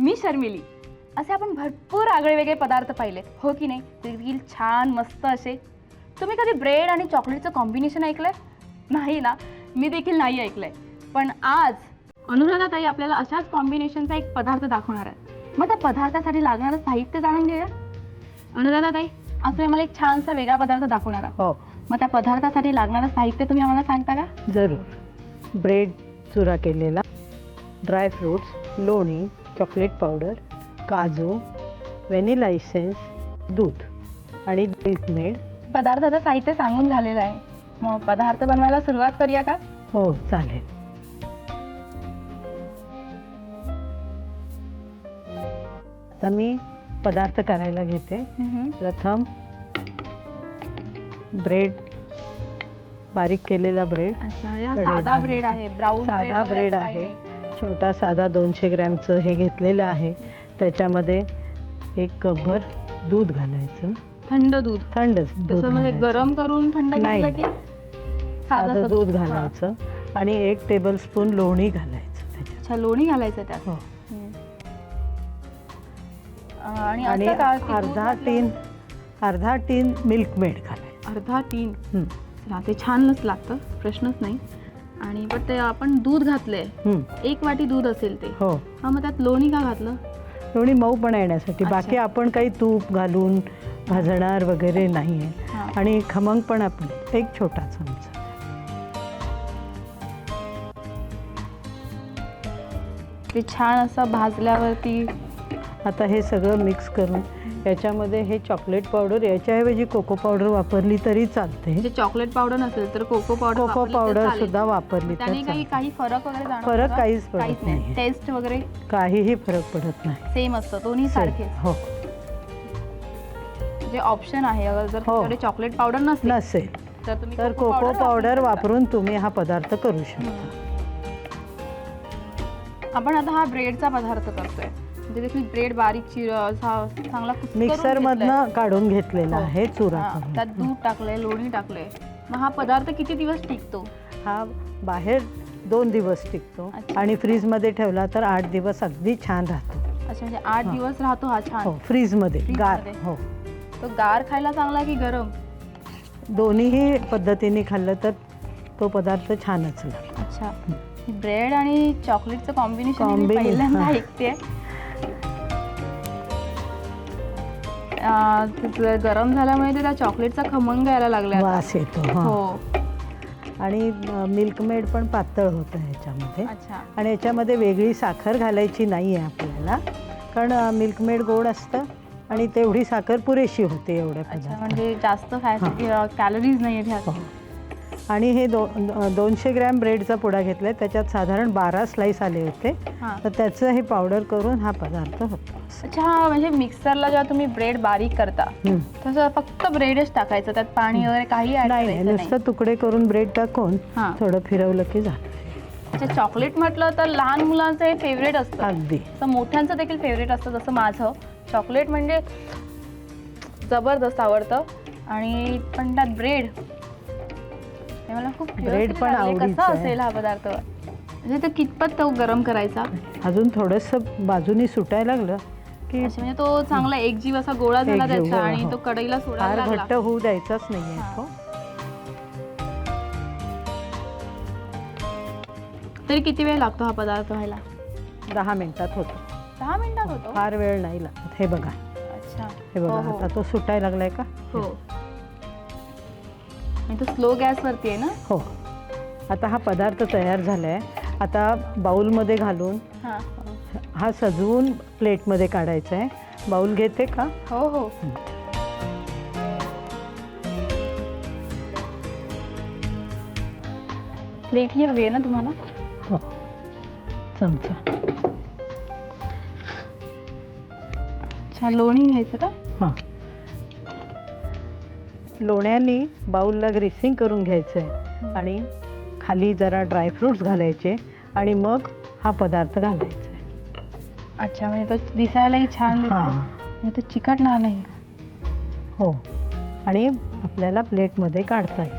मी शर्मिली. असे आपण भरपूर आगळे वेगळे पदार्थ पाहिलेत हो की नाही? ते देखील छान मस्त असे. तुम्ही कधी ब्रेड आणि चॉकलेटचं कॉम्बिनेशन ऐकलंय? नाही ना. मी देखील नाही ऐकलंय. पण आज अनुराधाताई आपल्याला अशाच कॉम्बिनेशनचा एक पदार्थ दाखवणार आहे मग त्या पदार्थासाठी लागणारं साहित्य जाणून घेऊया. अनुराधाताई आज तुम्ही मला एक छानसा वेगळा पदार्थ दाखवणार आहात. हो. मग त्या पदार्थासाठी लागणारं साहित्य तुम्ही आम्हाला सांगता का? जरूर. ब्रेड चुरा केलेला ड्राय फ्रूट्स लोणी चॉकलेट पावडर काजू व्हॅनिला इसेन्स दूध आणि मेड. पदार्थाचं साहित्य सांगून झालेलं आहे. मग पदार्थ बनवायला सुरुवात करूया का? हो चालेल. आता मी पदार्थ करायला घेते. प्रथम ब्रेड बारीक केलेला ब्रेड. साधा. ब्रेड आहे ब्राऊन साधा ब्रेड आहे. छोटा साधा दोनशे ग्रॅमचं हे घेतलेलं आहे. त्याच्यामध्ये एक कपभर दूध घालायचं. थंड दूध. थंड दूध तसं म्हणजे घालायचं. गरम करून थंड नाही. की साधं साधं दूध घालायचं. आणि एक टेबल स्पून लोणी घालायचं त्याच्यात. अच्छा लोणी घालायचं त्यात? हो. हम्म. आणि आणि असं का की दूध अर्धा टीन अर्धा टीन मिल्क मेड घालायचं. अर्धा तीन हं, चला ते छानच लागतं. प्रश्नच नाही. आणि पण ते आपण दूध घातलंय. हं. एक वाटी दूध असेल ते. हो. हा मग त्यात लोणी का घातलं? लोणी मऊ पण येण्यासाठी अच्छा. बाकी आपण काही तूप घालून भाजणार वगैरे नाही आहे. आणि खमंग पण आपले एक छोटा चमचा. ते छान असं भाजल्यावरती आता हे सगळं मिक्स करून याच्यामध्ये हे चॉकलेट पावडर याच्याऐवजी कोको पावडर वापरली तरी चालते म्हणजे चॉकलेट पावडर नसेल तर कोको पावडर कोको पावडर. सुद्धा वापरली तर काही. काही फरक वगैरे फरक? काहीच पडत नाही. टेस्ट वगैरे काहीही फरक पडत नाही सेम असतं दोन्ही सारखे हो जे ऑप्शन आहे अगर जर हो. तुमच्याकडे चॉकलेट पावडर नसेल नसेल तर तुम्ही तर कोको पावडर. वापरून तुम्ही हा पदार्थ करू शकता. आपण आता हा ब्रेडचा पदार्थ करतोय म्हणजे देखील ब्रेड बारीक चिर असा चांगला कुस्करून मिक्सर घेतलाय. मधनं काढून घेतलेला हो. आहे चुरा हा, करून. त्यात दूध टाकलंय लोणी टाकलंय मग हा पदार्थ किती दिवस टिकतो हा बाहेर दोन दिवस टिकतो अच्छा. आणि फ्रीजमध्ये ठेवला तर आठ दिवस अगदी छान राहतो अच्छा म्हणजे आठ हा. दिवस राहतो हा छान हो फ्रीजमध्ये गार फ्रीजमध्ये. हो तो गार खायला चांगला की गरम दोन्हीही पद्धतीने खाल्लं तर तो पदार्थ छानच लागतो अच्छा ब्रेड आणि चॉकलेटचं कॉम्बिनेशन Combination, पहिल्यांदा हा. ऐकते गरम झाल्यामुळे ते त्या चॉकलेटचा खमंग यायला लागला आता. वास येतो हा. हो. आणि मिल्कमेड पण पातळ होतं ह्याच्यामध्ये. अच्छा. आणि याच्यामध्ये वेगळी साखर घालायची नाही आहे आपल्याला. कारण मिल्कमेड गोड असतं आणि तेवढी साखर पुरेशी होते एवढ्या अच्छा म्हणजे जास्त फॅट कॅलरीज नाही आहेत. ह्यात. आणि हे दो दोनशे ग्रॅम ब्रेडचा पुडा घेतला आहे त्याच्यात साधारण बारा स्लाईस आले होते. हां. तर त्याचं हे पावडर करून हा पदार्थ होतो. अच्छा हा म्हणजे मिक्सरला जेव्हा तुम्ही ब्रेड बारीक करता हं. तसं फक्त ब्रेडच टाकायचं त्यात पाणी वगैरे काही नाही नाही करायचं नाही. नुसतं तुकडे करून ब्रेड टाकून हां. थोडं फिरवलं की झालं. अच्छा चॉकलेट म्हटलं तर लहान मुलांचं हे फेवरेट असतं. अगदी. तर मोठ्यांचं देखील फेवरेट असतं जसं माझं. चॉकलेट म्हणजे जबरदस्त आवडतं. आणि पण त्यात ब्रेड हे मला खूप curiosity पण आवडीचं कसा आहे. असेल हा पदार्थ? म्हणजे तो कितपत तो गरम करायचा? अजून थोडंसं बाजूनी सुटायला लागलं की अच्छा म्हणजे तो चांगला एकजीव असा गोळा झाला एकजीव, त्याचा हो, आणि हो. तो कढईला सोडायला फार घट्ट लागला होऊ द्यायचाच नाही हां. तो. तरी किती वेळ लागतो हा पदार्थ व्हायला दहा मिनिटात होतो. दहा मिनिटात होतो? फार वेळ नाही लागत. हे बघा. अच्छा. हे बघा हो, हो. आता तो सुटायला लागलाय का? हो. आणि तो स्लो गॅसवरती आहे ना? हो. आता हा पदार्थ तयार झालाय. आता बाउलमध्ये घालून हां. हा सजवून प्लेटमध्ये काढायचा आहे बाउल घेते का? हो हो. प्लेट हवी आहे ना तुम्हाला? हो. चमचा. अच्छा लोणी घ्यायचं का? हां. लोण्याने बाउलला ग्रेसिंग करून घ्यायचं आहे आणि खाली जरा ड्रायफ्रुट्स घालायचे आणि मग हा पदार्थ घालायचा आहे अच्छा म्हणजे तो दिसायलाही छान. हां. म्हणजे तो चिकटणार नाही. हो. आणि आपल्याला प्लेटमध्ये काढता येईल.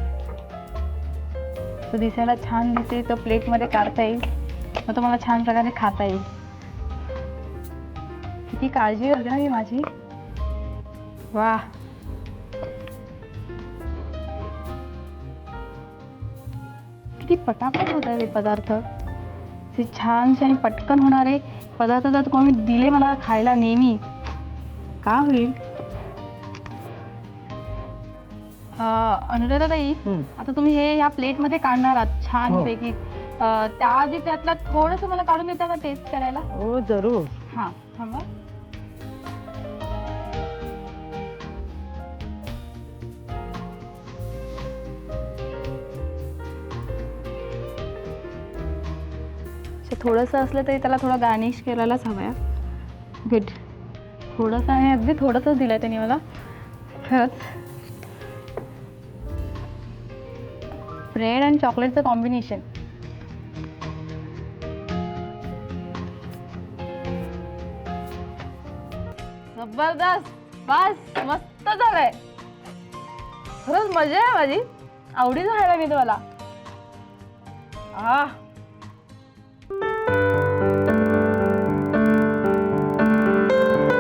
तो दिसायला छान दिसते तो प्लेटमध्ये काढता येईल. मग तो मला छान प्रकारे खाता येईल. किती काळजी करते ना मी माझी. वा किती पटापट होत आहे पदार्थ. ते छानसे आणि पटकन होणारे पदार्थ जर कोणी दिले मला खायला नेहमी. का होईल? अनुराधा ताई हं. आता तुम्ही हे या प्लेटमध्ये काढणार आहात छानपैकी. अं, त्याआधी त्यातला थोडंसं मला काढून देता का टेस्ट करायला? हो जरूर. हां थांबा. तर थोडंसं असलं तरी त्याला थोडं गार्निश करायलाच हवं आहे गुड थोडंसं आहे अगदी थोडंसंच दिलं आहे त्यांनी मला. खरंच. ब्रेड आणि चॉकलेटचं कॉम्बिनेशन जबरदस्त. बस मस्त झालंय. खरंच मजा आहे माझी. आवडीचं खायला मी मला आ